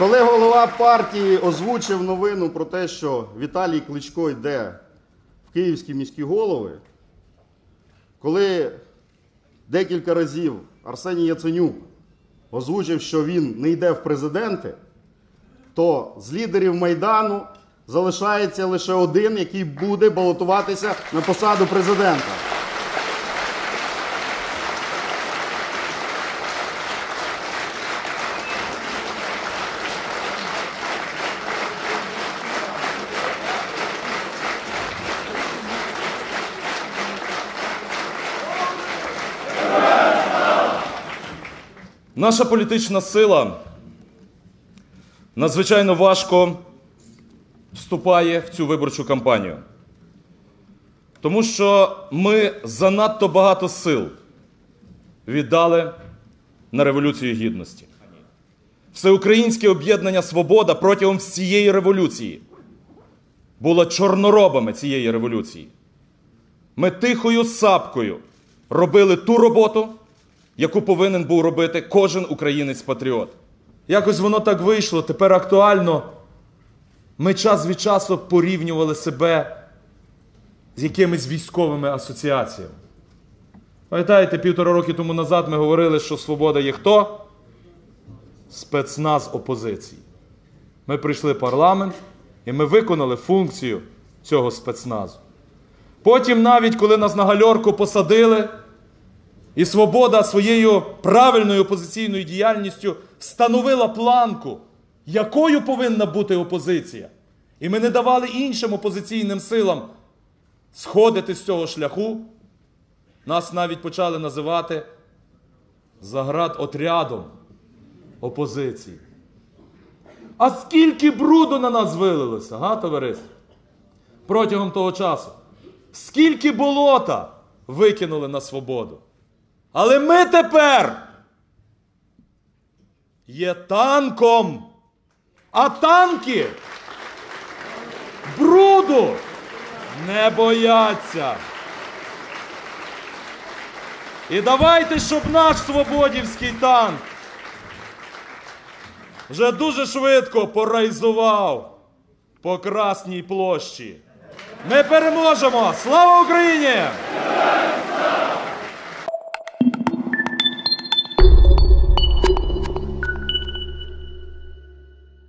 Коли голова партії озвучив новину про те, що Віталій Кличко йде в київські міські голови, коли декілька разів Арсеній Яценюк озвучив, що він не йде в президенти, то з лідерів Майдану залишається лише один, який буде балотуватися на посаду президента. Наша політична сила надзвичайно важко вступає в цю виборчу кампанію. Тому що ми занадто багато сил віддали на Революцію Гідності. Всеукраїнське об'єднання Свобода протягом всієї революції було чорноробами цієї революції. Ми тихою сапкою робили ту роботу, яку повинен був робити кожен українець-патріот. Якось воно так вийшло, тепер актуально. Ми час від часу порівнювали себе з якимись військовими асоціаціями. Пам'ятаєте, півтора роки тому назад ми говорили, що свобода є хто? Спецназ опозиції. Ми прийшли в парламент і ми виконали функцію цього спецназу. Потім, навіть коли нас на гальорку посадили, і свобода своєю правильною опозиційною діяльністю встановила планку, якою повинна бути опозиція. І ми не давали іншим опозиційним силам сходити з цього шляху. Нас навіть почали називати заградотрядом опозиції. А скільки бруду на нас вилилося, га, товариство? Протягом того часу. Скільки болота викинули на свободу. Але ми тепер є танком. А танки бруду не бояться. І давайте, щоб наш свободівський танк вже дуже швидко порайзував по Красній площі. Ми переможемо! Слава Україні!